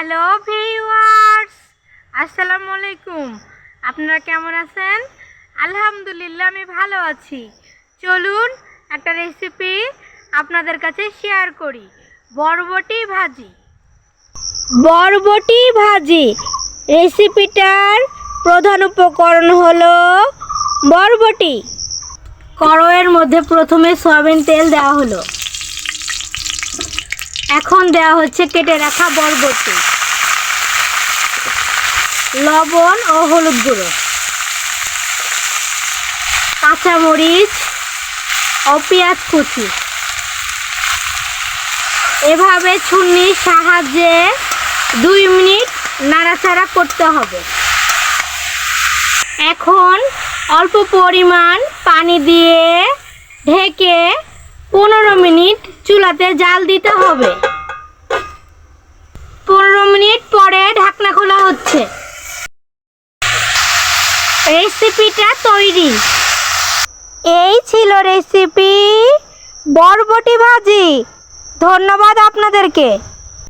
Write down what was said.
Hello viewers আসসালামু আলাইকুম আপনারা কেমন আছেন? আলহামদুলিল্লাহ আমি ভালো আছি। চলুন একটা রেসিপি আপনাদের কাছে শেয়ার করি। বরবটি ভাজি। বরবটি ভাজি। রেসিপিটার প্রধান উপকরণ হলো বরবটি। কড়াইয়ের মধ্যে প্রথমে সয়াবিন তেল দেওয়া হলো। এখন দেওয়া হচ্ছে কেটে রাখা বরবটি। লবণ ও হলুদ গুঁড়ো। কাঁচামরিচ ও পেঁয়াজ কুচি। এভাবে ছুন্নির সাহায্যে দুই মিনিট নাড়াচাড়া করতে হবে। এখন অল্প পরিমাণ পানি দিয়ে ঢেকে পনেরো মিনিট চুলাতে জাল দিতে হবে। পনেরো মিনিট পরে ঢাকনা খোলা হচ্ছে। রেসিপিটা তৈরি। এই ছিল রেসিপি বরবটি ভাজি। ধন্যবাদ আপনাদেরকে।